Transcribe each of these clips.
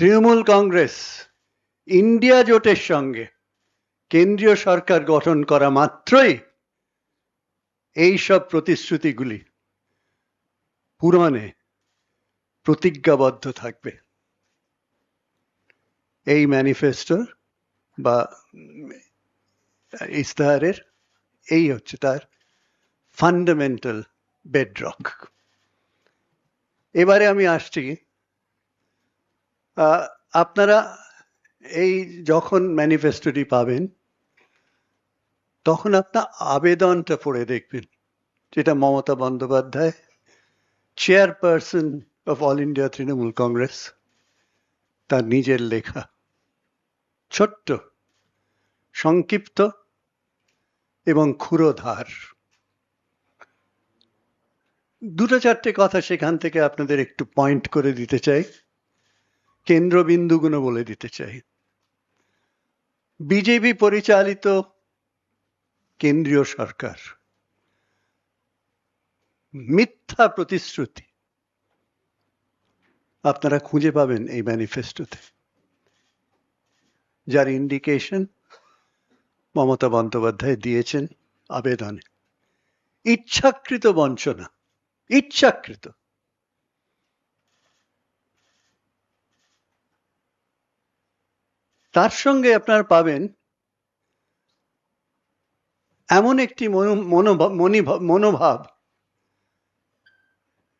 Trinamool Congress, India জোটের সঙ্গে কেন্দ্রীয় সরকার গঠন করা মাত্রই এই সব প্রতিশ্রুতিগুলি পূরণে প্রতিজ্ঞাবদ্ধ থাকবে। এই ম্যানিফেস্টোর বা ইস্তাহারের এই হচ্ছে তার ফান্ডামেন্টাল বেডরক এবারে আমি আসছি আপনারা এই যখন ম্যানিফেস্টোটি পাবেন, তখন আপনার আবেদনটা পড়ে দেখবেন। যেটা Mamata Bandyopadhyay chairperson of All India Trinamool Congress তার নিজের লেখা। ছোট্ট, সংক্ষিপ্ত এবং ক্ষুরোধার দুটো চারটে কথা সেখান থেকে আপনাদের একটু পয়েন্ট করে দিতে চাই। কেন্দ্রবিন্দুগুলো বলে দিতে চাই। বিজেপি পরিচালিত কেন্দ্রীয় সরকার। মিথ্যা প্রতিশ্রুতি। আপনারা খুঁজে পাবেন এই ম্যানিফেস্টোতে যার ইন্ডিকেশন মমতা বন্দ্যোপাধ্যায় দিয়েছেন আবেদনে। ইচ্ছাকৃত বঞ্চনা। ইচ্ছাকৃত। তার সঙ্গে আপনার পাবেন এমন একটি মনোভাব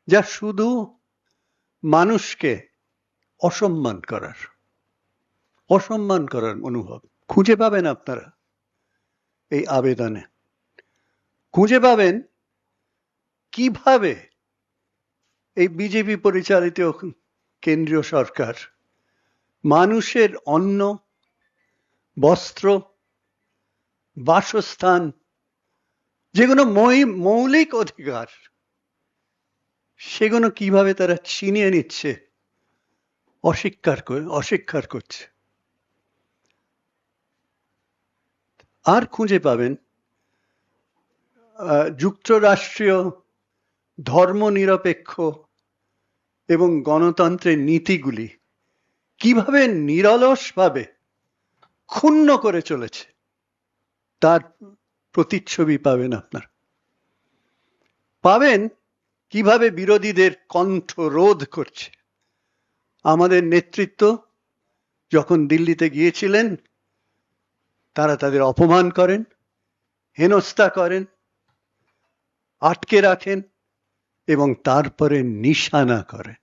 যা শুধু মানুষকে অসম্মান করার অসম্মান করার অনুভব। খুঁজে পাবেন আপনারা এই আবেদনে। খুঁজে পাবেন কীভাবে এই বিজেপি পরিচালিত কেন্দ্রীয় সরকার মানুষের অন্ন, বস্ত্র, বাসস্থান, যেগুলো মৌলিক অধিকার, সেগুলো কীভাবে তারা ছিনিয়ে নিচ্ছে, অস্বীকার করে অস্বীকার করছে। আর খুঁজে পাবেন যুক্তরাষ্ট্রীয় ধর্মনিরপেক্ষ এবং গণতন্ত্রের নীতিগুলি। কীভাবে নিরলসভাবে ক্ষুণ্ণ করে চলেছে, তার প্রতিচ্ছবি পাবেন আপনার। পাবেন কীভাবে বিরোধীদের কণ্ঠ রোধ করছে। আমাদের নেতৃত্ব যখন দিল্লিতে গিয়েছিলেন, তারা তাদের অপমান করেন, হেনস্থা করেন, আটকে রাখেন এবং তারপরে নিশানা করে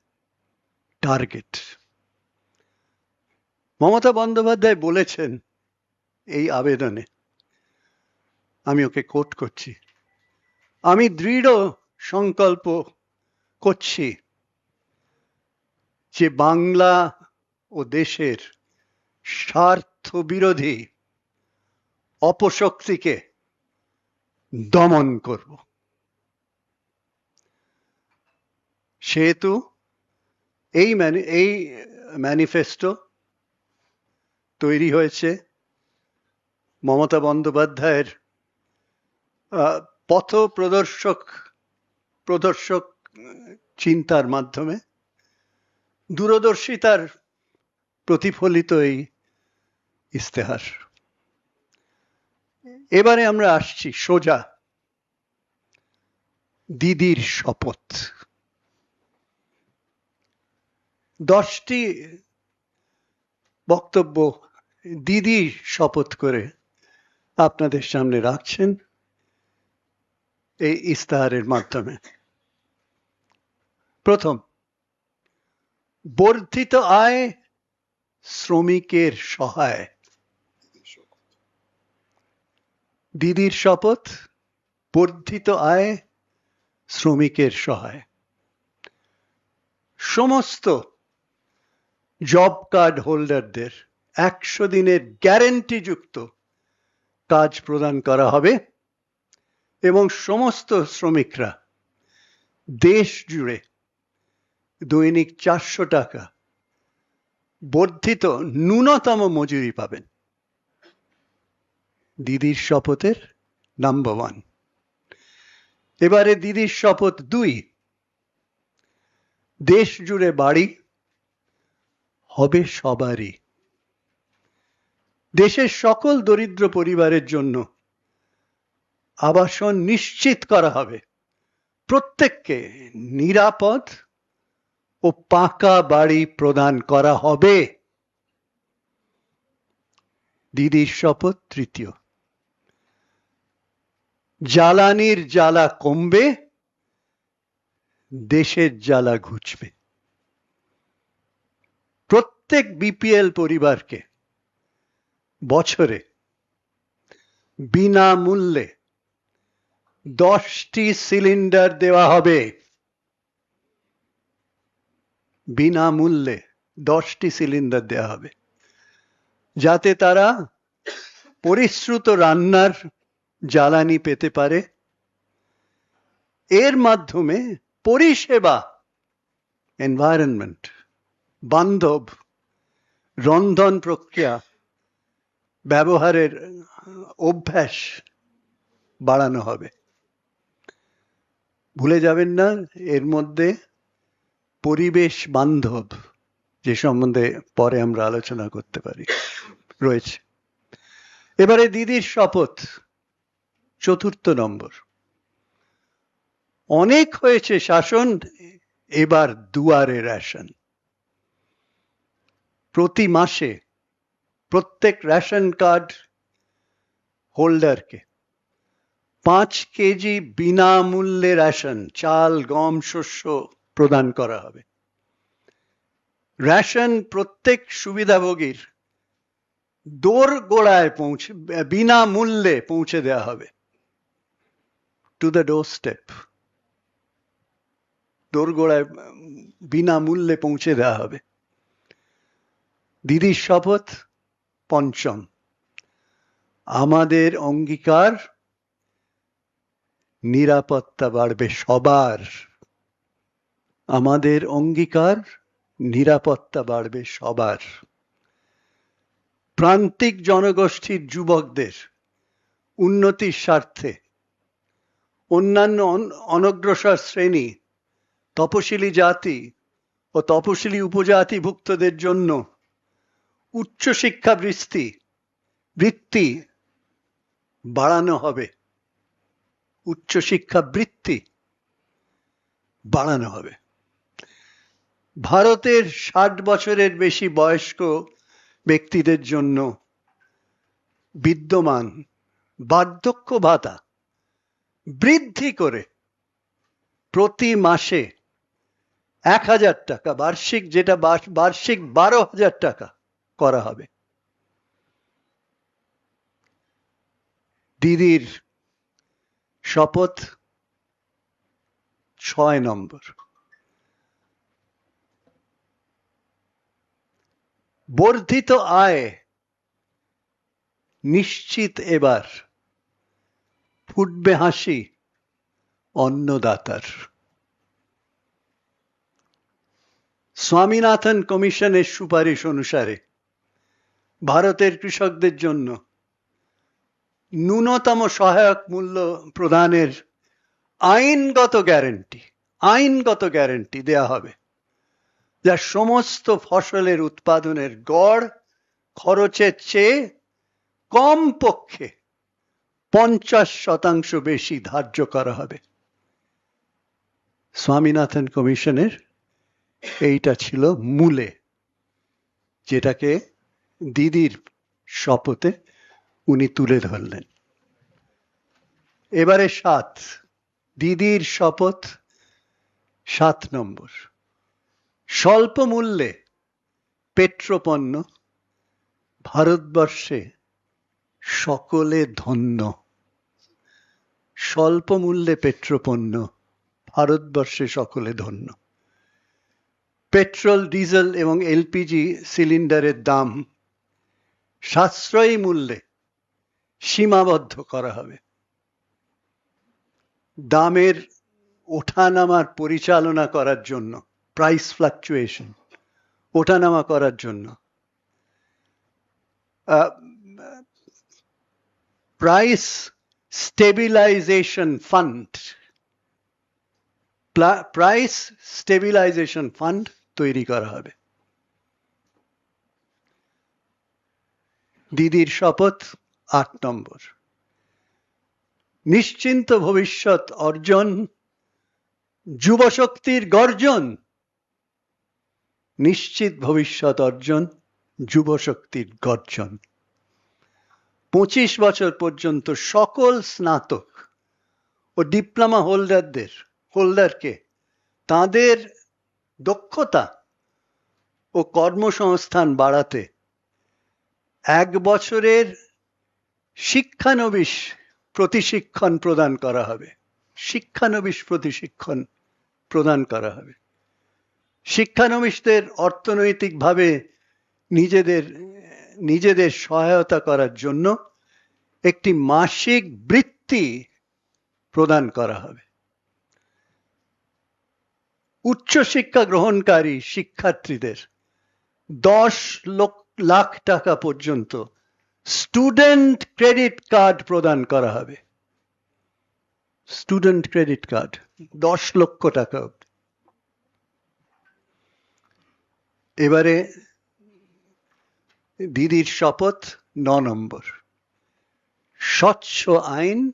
টার্গেট। মমতা বন্দ্যোপাধ্যায় বলেছেন এই আবেদনে। আমি ওকে কোট করছি। আমি দৃঢ় সংকল্প করছি যে বাংলা ও দেশের স্বার্থ বিরোধী অপশক্তিকে দমন করব। সেহেতু এই এই ম্যানিফেস্টো তৈরি হয়েছে মমতা বন্দ্যোপাধ্যায়ের পথ প্রদর্শক প্রদর্শক চিন্তার মাধ্যমে দূরদর্শিতার প্রতিফলিত এই ইস্তেহার এবারে আমরা আসছি সোজা দিদির শপথ। দশটি বক্তব্য দিদি শপথ করে আপনাদের সামনে রাখছেন এই ইস্তাহারের মাধ্যমে। প্রথম, বর্ধিত আয় শ্রমিকের সহায়। দিদির শপথ, বর্ধিত আয় শ্রমিকের সহায়। সমস্ত জব কার্ড হোল্ডারদের একশো দিনের গ্যারেন্টি যুক্ত কাজ প্রদান করা হবে এবং সমস্ত শ্রমিকরা দেশ জুড়ে দৈনিক চারশো টাকা বর্ধিত ন্যূনতম মজুরি পাবেন। দিদির শপথের নাম্বার ওয়ান এবারে দিদির শপথ দুই। দেশ জুড়ে বাড়ি হবে সবারই। দেশের সকল দরিদ্র পরিবারের জন্য আবাসন নিশ্চিত করা হবে। প্রত্যেককে নিরাপদ ও পাকা বাড়ি প্রদান করা হবে। দিদির শপথ তৃতীয়। জ্বালানির জ্বালা কমবে, দেশের জ্বালা ঘুচবে। প্রত্যেক বিপিএল পরিবারকে বছরে। বিনামূল্যে দশটি সিলিন্ডার দেওয়া হবে। বিনামূল্যে দশটি সিলিন্ডার দেওয়া হবে। যাতে তারা পরিশ্রুত রান্নার জ্বালানি পেতে পারে। এর মাধ্যমে পরিষেবা এনভায়রনমেন্ট বান্ধব, রন্ধন প্রক্রিয়া ব্যবহারের, অভ্যাস বাড়ানো হবে। ভুলে যাবেন না, এর মধ্যে পরিবেশ বান্ধব, যে সম্বন্ধে পরে আমরা আলোচনা করতে পারি। রয়েছে। এবারে দিদির শপথ, চতুর্থ নম্বর। অনেক হয়েছে শাসন, এবার দুয়ারে রেশন। প্রতি মাসে প্রত্যেক রেশন কার্ড হোল্ডারকে পাঁচ কেজি বিনামূল্যে রেশন, চাল, গম, শস্য প্রদান করা হবে। রেশন প্রত্যেক সুবিধাভোগীর দোর গোড়ায় পৌঁছে, বিনামূল্যে পৌঁছে দেওয়া হবে। টু দ্য ডোর স্টেপ দোরগোড়ায় বিনামূল্যে পৌঁছে দেওয়া হবে। দিদির শপথ পঞ্চম। আমাদের অঙ্গীকার, নিরাপত্তা বাড়বে সবার। আমাদের অঙ্গীকার, নিরাপত্তা বাড়বে সবার। প্রান্তিক জনগোষ্ঠীর যুবকদের উন্নতির স্বার্থে অন্যান্য অনগ্রসর শ্রেণি, তপশিলি জাতি ও তপশিলি উপজাতিভুক্তদের জন্য উচ্চশিক্ষা বৃত্তি বৃত্তি বাড়ানো হবে। উচ্চশিক্ষা বৃত্তি বাড়ানো হবে। ভারতের ষাট বছরের বেশি বয়স্ক ব্যক্তিদের জন্য বিদ্যমান বার্ধক্য ভাতা বৃদ্ধি করে প্রতি মাসে এক হাজার টাকা, বার্ষিক যেটা বার্ষিক বারো হাজার টাকা। করা হবে। দিদির শপথ ছয় নম্বর। বর্ধিত আয় নিশ্চিত এবার ফুটবে হাসি অন্নদাতার। স্বামীনাথন কমিশনের সুপারিশ অনুসারে ভারতের কৃষকদের জন্য ন্যূনতম সহায়ক মূল্য প্রদানের আইনগত গ্যারেন্টি আইনগত গ্যারেন্টি দেয়া হবে যা সমস্ত ফসলের উৎপাদনের গড় খরচের চেয়ে কম পক্ষে পঞ্চাশ শতাংশ বেশি ধার্য করা হবে। স্বামীনাথন কমিশনের এইটা ছিল মূলে, যেটাকে দিদির শপথে উনি তুলে ধরলেন। এবারে সাত, দিদির শপথ সাত নম্বর। স্বল্প মূল্যে পেট্রোপণ্য ভারতবর্ষে সকলে ধন্য। স্বল্প মূল্যে পেট্রোপণ্য ভারতবর্ষে সকলে ধন্য। পেট্রোল, ডিজেল এবং এলপিজি সিলিন্ডারের দাম সাশ্রয়ী মূল্যে সীমাবদ্ধ করা হবে। দামের ওঠানামার পরিচালনা করার জন্য প্রাইস ফ্লাকচুয়েশন ওঠানামা করার জন্য price stabilisation fund price stabilisation fund তৈরি করা হবে। দিদির শপথ আট নম্বর। নিশ্চিন্ত ভবিষ্যৎ অর্জন, যুবশক্তির গর্জন। নিশ্চিত ভবিষ্যৎ অর্জন, যুবশক্তির গর্জন। পঁচিশ বছর পর্যন্ত সকল স্নাতক ও ডিপ্লোমা হোল্ডারদের, হোল্ডারকে তাদের দক্ষতা ও কর্মসংস্থান বাড়াতে এক বছরের শিক্ষানবিশ প্রতিশিক্ষণ প্রদান করা হবে। শিক্ষানবিশ প্রতিশিক্ষণ প্রদান করা হবে। শিক্ষানবিশদের অর্থনৈতিকভাবে নিজেদের নিজেদের সহায়তা করার জন্য একটি মাসিক বৃত্তি প্রদান করা হবে। উচ্চশিক্ষা গ্রহণকারী শিক্ষার্থীদের দশ লাখ টাকা পর্যন্ত স্টুডেন্ট ক্রেডিট কার্ড প্রদান করা হবে। স্টুডেন্ট ক্রেডিট কার্ড দশ লক্ষ টাকা এবারে দিদির শপথ ন নম্বর। স্বচ্ছ আইন,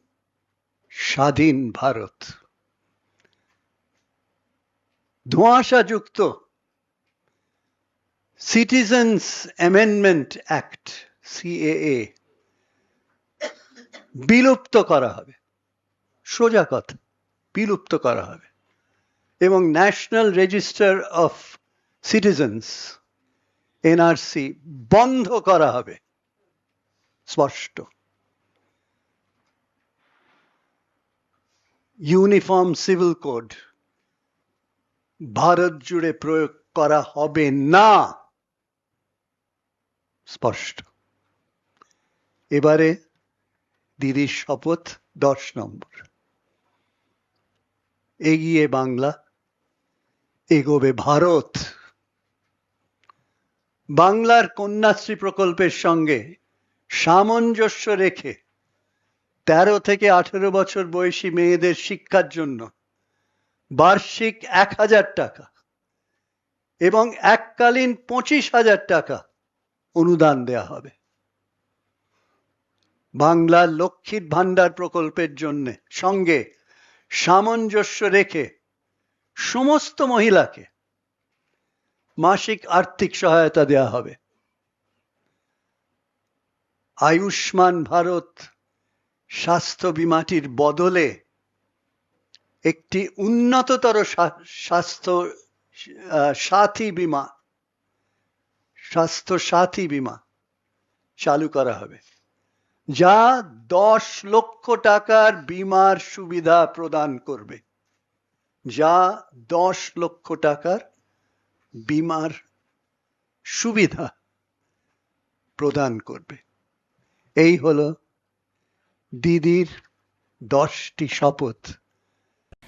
স্বাধীন ভারত। ধোঁয়াশাযুক্ত সিটিজেন্স অ্যামেন্ডমেন্ট অ্যাক্ট সিএএ বিলুপ্ত করা হবে। সোজা কথা, বিলুপ্ত করা হবে। এবং national register of citizens NRC বন্ধ করা হবে। স্পষ্ট। ইউনিফর্ম সিভিল কোড, ভারত জুড়ে প্রয়োগ করা হবে না। স্পষ্ট। এবারে দিদির শপথ দশ নম্বর। এগিয়ে বাংলা, এগোবে ভারত। বাংলার কন্যাশ্রী প্রকল্পের সঙ্গে সামঞ্জস্য রেখে তেরো থেকে আঠেরো বছর বয়সী মেয়েদের শিক্ষার জন্য বার্ষিক এক হাজার টাকা এবং এককালীন পঁচিশ হাজার টাকা অনুদান দেয়া হবে। বাংলার লক্ষ্মীর ভান্ডার প্রকল্পের জন্য সঙ্গে সামঞ্জস্য রেখে সমস্ত মহিলাকে মাসিক আর্থিক সহায়তা দেয়া হবে। আয়ুষ্মান ভারত স্বাস্থ্য বিমাটির বদলে একটি উন্নততর স্বা- স্বাস্থ্য সাথী বিমা স্বাস্থ্য সাথী বিমা চালু করা হবে, যা দশ লক্ষ টাকার বিমার সুবিধা প্রদান করবে, যা দশ লক্ষ টাকার বিমার সুবিধা প্রদান করবে। এই হলো দিদির দশটি শপথ।